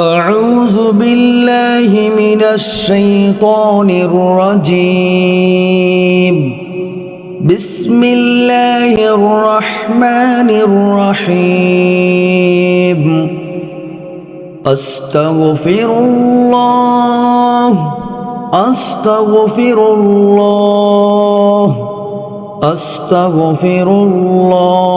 أعوذ بالله من الشيطان الرجيم. بسم الله الرحمن الرحيم. أستغفر الله. أستغفر الله. أستغفر الله.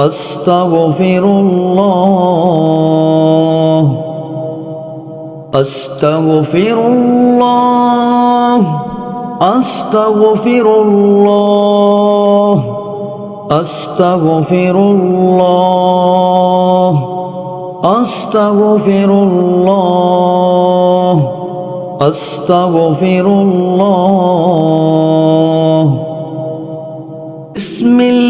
أستغفر الله. أستغفر الله. أستغفر الله. أستغفر الله. أستغفر الله. أستغفر الله. بسم الله.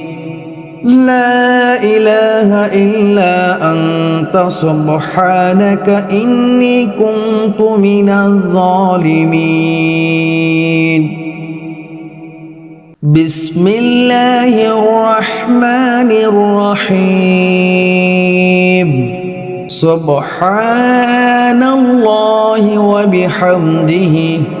لا إله إلا أنت سبحانك إني كنت من الظالمين. بسم الله الرحمن الرحيم. سبحان الله وبحمده.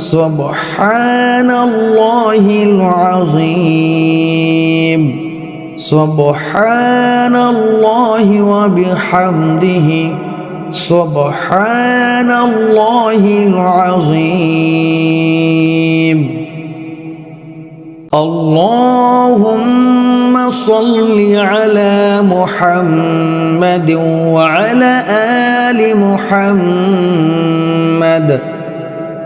سبحان الله العظيم. سبحان الله وبحمده. سبحان الله العظيم. اللهم صل على محمد وعلى آل محمد.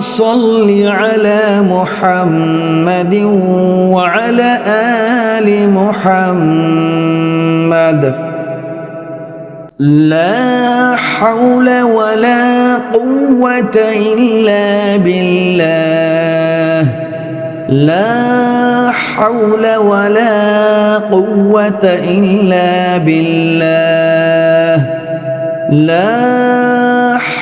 صل على محمد وعلى آل محمد. لا حول ولا قوة إلا بالله. لا حول ولا قوة إلا بالله. لا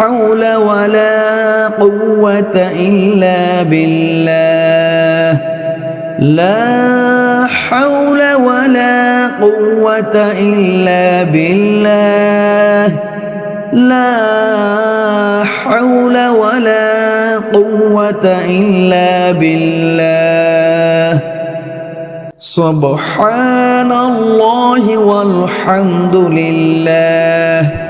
حول ولا قوة إلا بالله. لا حول ولا قوة إلا بالله. لا حول ولا قوة إلا بالله. سبحان الله والحمد لله.